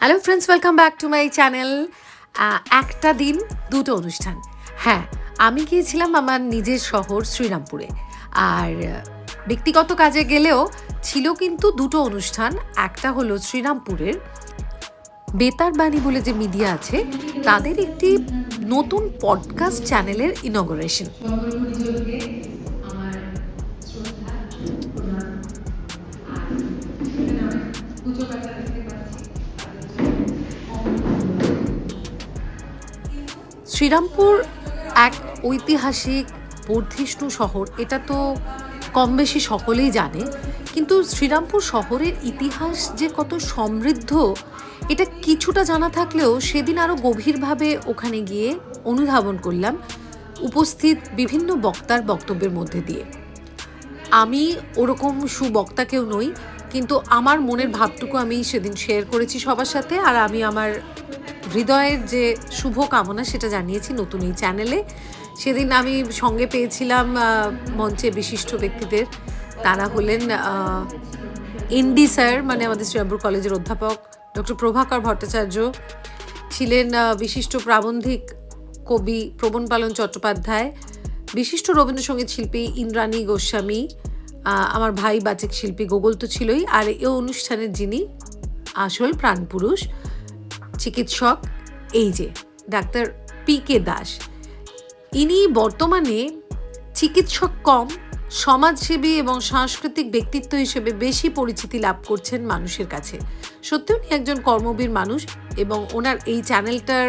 Hello friends welcome back to my channel একটা দিন, দুটো অনুষ্ঠান। হ্যাঁ আমি গিয়েছিলাম আমার নিজের শহর শ্রীরামপুরে। আর ব্যক্তিগত কাজে গেলেও ছিল কিন্তু দুটো অনুষ্ঠান। একটা হলো শ্রীরামপুরের বেতার বাণী বলে যে মিডিয়া আছে, তাদের একটি নতুন পডকাস্ট চ্যানেলের ইনগরেশন শ্রীরামপুর এক ঐতিহাসিক বর্ধিষ্ণু শহর, এটা তো কম বেশি সকলেই জানে, কিন্তু শ্রীরামপুর শহরের ইতিহাস যে কত সমৃদ্ধ, এটা কিছুটা জানা থাকলেও সেদিন আরও গভীরভাবে ওখানে গিয়ে অনুধাবন করলাম উপস্থিত বিভিন্ন বক্তার বক্তব্যের মধ্যে দিয়ে। আমি ওরকম সুবক্তা কেউ নই, কিন্তু আমার মনের ভাবটুকু আমি সেদিন শেয়ার করেছি সবার সাথে, আর আমি আমার হৃদয়ের যে শুভ কামনা সেটা জানিয়েছি নতুন এই চ্যানেলে। সেদিন আমি সঙ্গে পেয়েছিলাম মঞ্চে বিশিষ্ট ব্যক্তিদের। তারা হলেন এনডি স্যার মানে আমাদের শ্রীরামপুর কলেজের অধ্যাপক ডক্টর প্রভাকর ভট্টাচার্য। ছিলেন বিশিষ্ট প্রাবন্ধিক কবি প্রবণ পালন চট্টোপাধ্যায়। বিশিষ্ট রবীন্দ্রসঙ্গীত শিল্পী ইন্দ্রাণী গোস্বামী। আমার ভাই বাচিক শিল্পী গোগল তো ছিলই। আর এই অনুষ্ঠানের যিনি আসল প্রাণপুরুষ চিকিৎসক, এই যে, ডাক্তার পি কে দাস। ইনি বর্তমানে চিকিৎসক কম, সমাজসেবী এবং সাংস্কৃতিক ব্যক্তিত্ব হিসেবে বেশি পরিচিতি লাভ করছেন মানুষের কাছে। সত্যি উনি একজন কর্মবীর মানুষ এবং ওনার এই চ্যানেলটার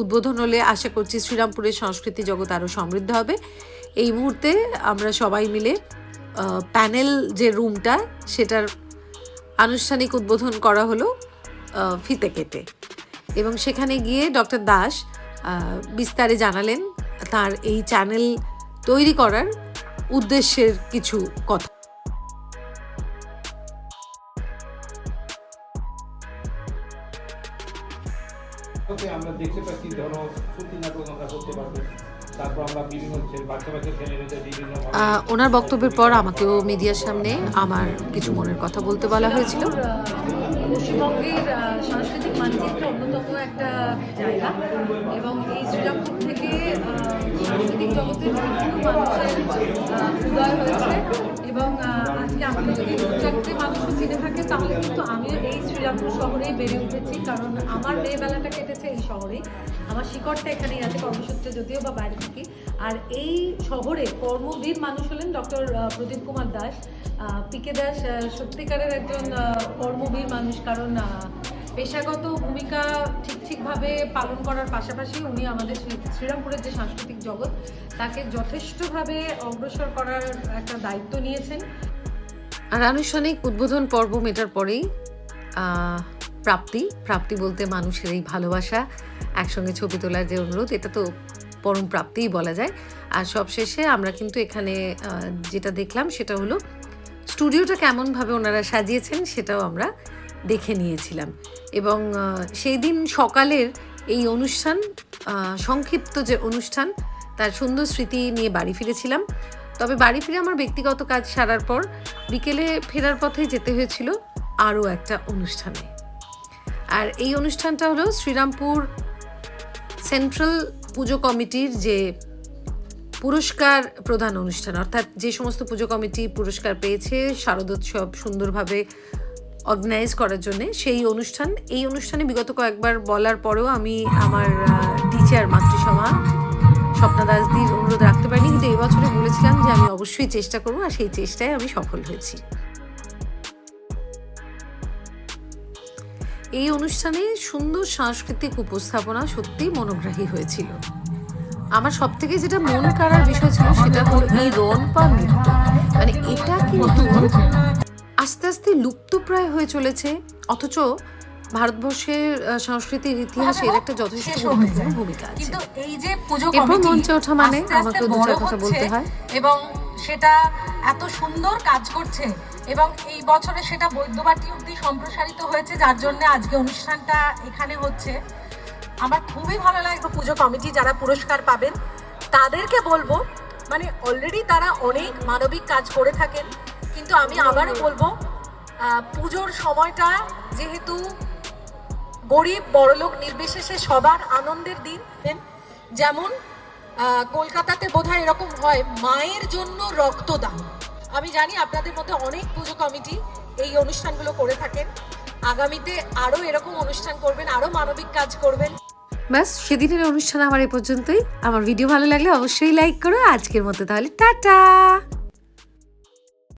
উদ্বোধন হলে আশা করছি শ্রীরামপুরের সংস্কৃতি জগৎ আরও সমৃদ্ধ হবে। এই মুহূর্তে আমরা সবাই মিলে প্যানেল যে রুমটা, সেটার আনুষ্ঠানিক উদ্বোধন করা হলো ফিতে কেটে। এবং সেখানে গিয়ে ডক্টর দাস বিস্তারে জানালেন তার এই চ্যানেল তৈরি করার উদ্দেশ্যের কিছু কথা। আমরা দেখতে পাচ্ছি ধরো শ্রুতি নাটক আমরা করতে পারব ওনার বক্তব্যের পর আমাকেও মিডিয়ার সামনে আমার কিছু মনের কথা বলতে বলা হয়েছিল। পশ্চিমবঙ্গের সাংস্কৃতিক মানচিত্রে অন্যতম একটা জায়গা। এবং এই শ্রীরামপুর থেকে সাংস্কৃতিক জগতের বিভিন্ন মানুষের উদয় হয়েছে। এবং আজকে আমাকে যদি দু চারটে মানুষ চিনে থাকে, তাহলে কিন্তু আমিও এই শ্রীরামপুর শহরেই বেড়ে উঠেছি, কারণ আমার মেয়েবেলাটা কেটেছে এই শহরেই। আমার শিকড়টা এখানেই আছে কর্মসূত্রে যদিও বা বাইরে থাকি। আর এই শহরে কর্মবীর মানুষ হলেন ডক্টর প্রদীপ কুমার দাস। পিকে দাস সত্যিকারের একজন কর্মবীর মানুষ, কারণ পেশাগত ভূমিকা ঠিক ঠিকভাবে পালন করার পাশাপাশি উনি আমাদের শ্রী- শ্রীরামপুরের যে সাংস্কৃতিক জগৎ, তাকে যথেষ্টভাবে অগ্রসর করার একটা দায়িত্ব নিয়েছেন। আর আনুষ্ঠানিক উদ্বোধন পর্ব মেটার পরেই প্রাপ্তি। প্রাপ্তি বলতে মানুষের এই ভালোবাসা, একসঙ্গে ছবি তোলার যে অনুরোধ, এটা তো পরম প্রাপ্তিই বলা যায়। আর সবশেষে আমরা কিন্তু এখানে যেটা দেখলাম সেটা হলো, স্টুডিওটা কেমনভাবে ওনারা সাজিয়েছেন সেটাও আমরা দেখে নিয়েছিলাম। এবং সেই দিন সকালের এই অনুষ্ঠান সংক্ষিপ্ত যে অনুষ্ঠান, তার সুন্দর স্মৃতি নিয়ে বাড়ি ফিরেছিলাম। তবে বাড়ি ফিরে আমার ব্যক্তিগত কাজ সারার পর, বিকেলে ফেরার পথে যেতে হয়েছিল। আরও একটা অনুষ্ঠানে। আর এই অনুষ্ঠানটা হলো শ্রীরামপুর সেন্ট্রাল পুজো কমিটির যে পুরস্কার প্রধান অনুষ্ঠান, অর্থাৎ যে সমস্ত পুজো কমিটি পুরস্কার পেয়েছে শারদোৎসব সুন্দরভাবে অর্গানাইজ করার জন্য, সেই অনুষ্ঠান, এই অনুষ্ঠানে বিগত কয়েকবার বলার পরেও আমি আমার টিচার মাতৃসভা স্বপ্না দাসদির অনুরোধ রাখতে পারিনি, কিন্তু এবছরে বলেছিলাম যে আমি অবশ্যই চেষ্টা করব, আর সেই চেষ্টায় আমি সফল হয়েছি। এই অনুষ্ঠানে সুন্দর সাংস্কৃতিক উপস্থাপনা সত্যিই মনোগ্রাহী হয়েছিল। আমার সব থেকে যেটা মন কাড়ার বিষয় ছিল সেটা হলো এই রনপা নৃত্য। মানে এটা কিন্তু আস্তে আস্তে লুপ্তপ্রায় হয়ে চলেছে অথচ ভারতবর্ষের আহ, সংস্কৃতির ইতিহাসে এর একটা যথেষ্ট গুরুত্বপূর্ণ ভূমিকা আছে। এরপর মঞ্চে ওঠা মানে আস্তে দু চার কথা বলতে হয়। এবং সেটা এত সুন্দর কাজ করছে এবং এই বছরে সেটা বৈদ্যবাটি অব্দি সম্প্রসারিত হয়েছে যার জন্য আজকে অনুষ্ঠানটা এখানে হচ্ছে। আমার খুবই ভালো লাগবে পুজো কমিটি যারা পুরস্কার পাবেন তাদেরকে বলব মানে অলরেডি তারা অনেক মানবিক কাজ করে থাকেন কিন্তু আমি আবারও বলব পুজোর সময়টা যেহেতু গরিব বড়লোক নির্বিশেষে সবার আনন্দের দিন যেমন কলকাতাতে বোধহয় এরকম হয়, মায়ের জন্য রক্তদান। আমি জানি আপনাদের মধ্যে অনেক পুজো কমিটি এই অনুষ্ঠানগুলো করে থাকেন। আগামীতে আরও এরকম অনুষ্ঠান করবেন, আরও মানবিক কাজ করবেন। ব্যাস, সেদিনের অনুষ্ঠান আমার এ পর্যন্তই। আমার ভিডিও ভালো লাগলে অবশ্যই লাইক করো। আজকের মতো তাহলে টাটা!